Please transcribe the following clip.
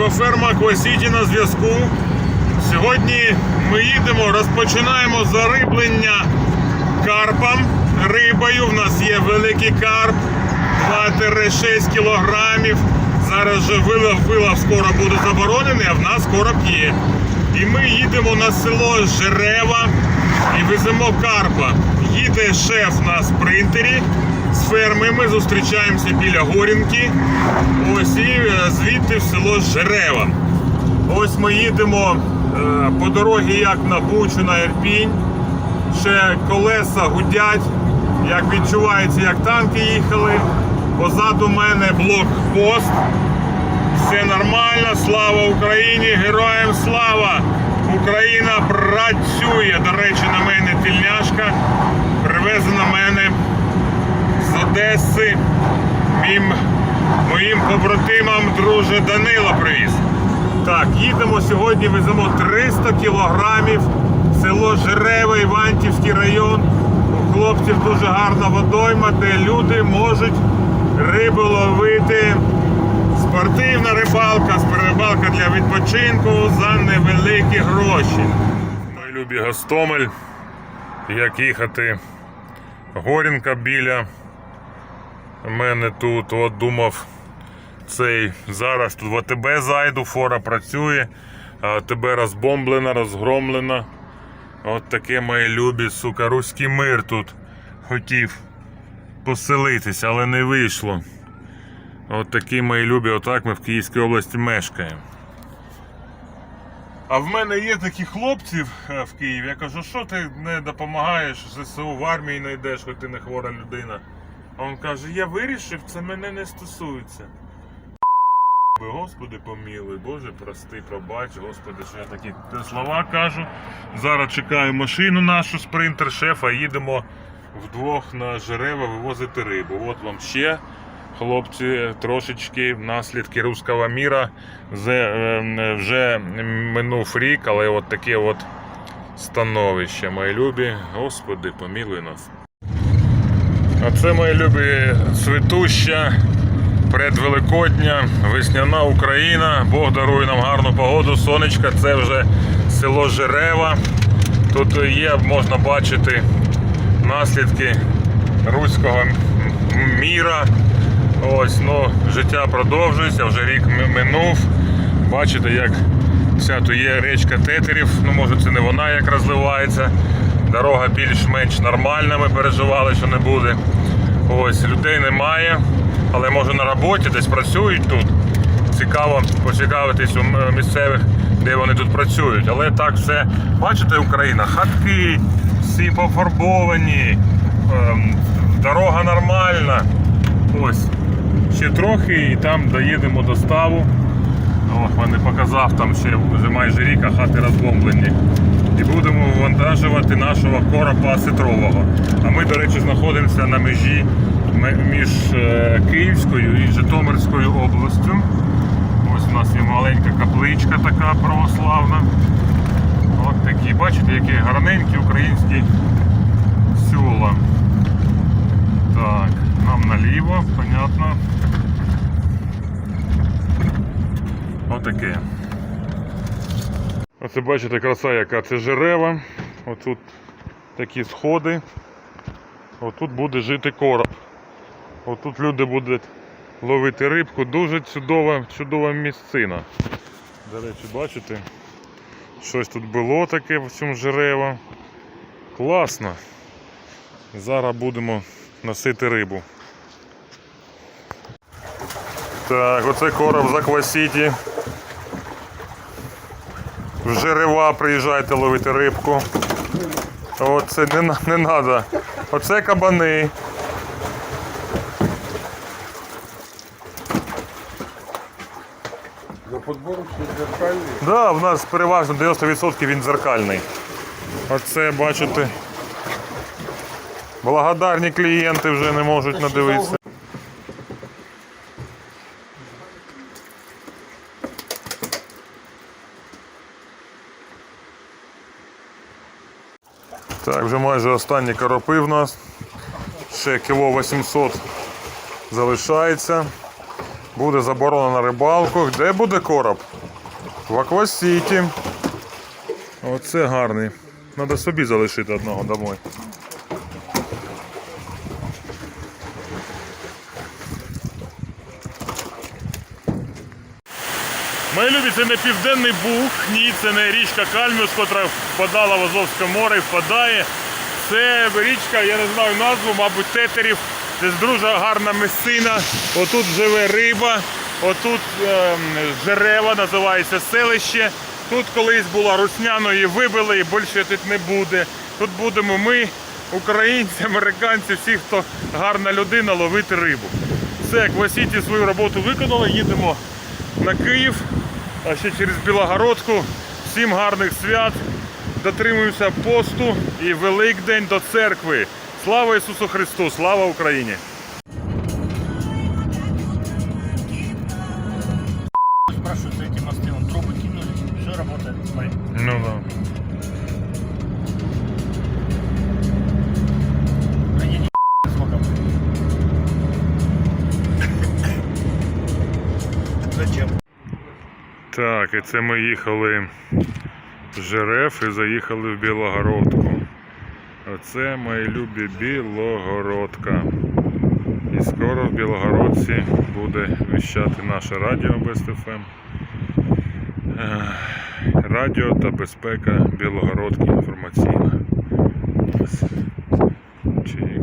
Акваферма Аквасіті на зв'язку. Сьогодні ми їдемо, розпочинаємо зариблення карпом, рибою. У нас є великий карп 2-6 кілограмів. Зараз вже вилов, вилов скоро буде заборонений, а в нас короб є. І ми їдемо на село Жерева і веземо карпа. Їде шеф на спринтері з ферми. Ми зустрічаємося біля Горінки. Ось і е, звідти в село Жерева. Ось ми їдемо е, по дорозі як на Бучу, на Ірпінь. Ще колеса гудять, як відчувається, як танки їхали. Позаду мене блокпост. Все нормально, слава Україні, героям слава! Україна працює. До речі, на мене тільняшка. Привезена мене Одеси. Мім, моїм побратимам, друже Данила привіз. Так, їдемо сьогодні, веземо 300 кілограмів. Село Жерева, Івантівський район. У хлопців дуже гарна водойма, де люди можуть рибу ловити. Спортивна рибалка, рибалка для відпочинку за невеликі гроші. Мої любі Гостомель. Як їхати Горінка біля мене тут. От думав, цей зараз тут в АТБ зайду, фора працює, а АТБ розбомблена, розгромлена. От таке мої любі, сука, руський мир тут хотів поселитися, але не вийшло. От такі мої любі, отак ми в Київській області мешкаємо. А в мене є такі хлопці е, в Києві. Я кажу, що ти не допомагаєш ЗСУ в армії не йдеш, хоч ти не хвора людина. А він каже, я вирішив, це мене не стосується. Господи помілуй, Боже, прости, пробач, Господи, що я такі слова кажу. Зараз чекаю машину нашу спринтер шефа, їдемо вдвох на Жерева вивозити рибу. От вам ще, хлопці, трошечки наслідки руського міра. Е, Вже минув рік, але от таке от становище, мої любі. Господи, помілуй нас. А це мої любі світуща предвеликодня, весняна Україна. Бог дарує нам гарну погоду, сонечка. Це вже село Жерева. Тут є, можна бачити наслідки руського міра. Ось, ну, життя продовжується, вже рік минув. Бачите, як вся тут є річка тетерів. Ну, може, це не вона як розливається. Дорога більш-менш нормальна, ми переживали, що не буде. Ось, людей немає, але може на роботі десь працюють тут. Цікаво поцікавитись у місцевих, де вони тут працюють. Але так все, бачите, Україна, хатки, всі пофарбовані, ем, дорога нормальна. Ось, ще трохи і там доїдемо до ставу. Ох, мене показав, там ще майже рік, а хати розбомблені. І будемо вивантажувати нашого коропа ситрового. А ми, до речі, знаходимося на межі між е, Київською і Житомирською областю. Ось у нас є маленька капличка така православна. От такі, бачите, які гарненькі українські села. Так, нам наліво, понятно. Отаке. Оце бачите, краса, яка це жерева. Отут такі сходи. Отут буде жити короб. Отут люди будуть ловити рибку. Дуже чудова, чудова місцина. До речі, бачите? Щось тут було таке в цьому жерева. Класно. Зараз будемо носити рибу. Так, оце короб з Аквасіті. В Жерева приїжджайте ловити рибку. Оце не, не треба. Оце кабани. На подбору ще зеркальні. Да, в нас переважно 90% він дзеркальний. Оце бачите. Благодарні клієнти вже не можуть надивитися. Так, вже майже останні коропи в нас. Ще кіло 800 залишається. Буде заборонена рибалку. Де буде короб? в Аквасіті. Оце гарний. Треба собі залишити одного домой. Мої любі, це не південний Буг, ні, це не річка Кальміус, котра впадала в Азовське море і впадає. Це річка, я не знаю назву, мабуть, тетерів. Це дуже гарна місцина. Отут живе риба, отут ем, дерева, називається селище. Тут колись була русняно, її вибили і більше тут не буде. Тут будемо ми, українці, американці, всі, хто гарна людина, ловити рибу. Все, Квасіті свою роботу виконали, їдемо на Київ, а ще через Білогородку. Всім гарних свят. Дотримуємося посту і Великдень до церкви. Слава Ісусу Христу! Слава Україні! Так, і це ми їхали з Жереф і заїхали в Білогородку. Оце мої любі Білогородка. І скоро в Білогородці буде віщати наше радіо без ФМ. Радіо та безпека Білогородки інформаційна. Чик.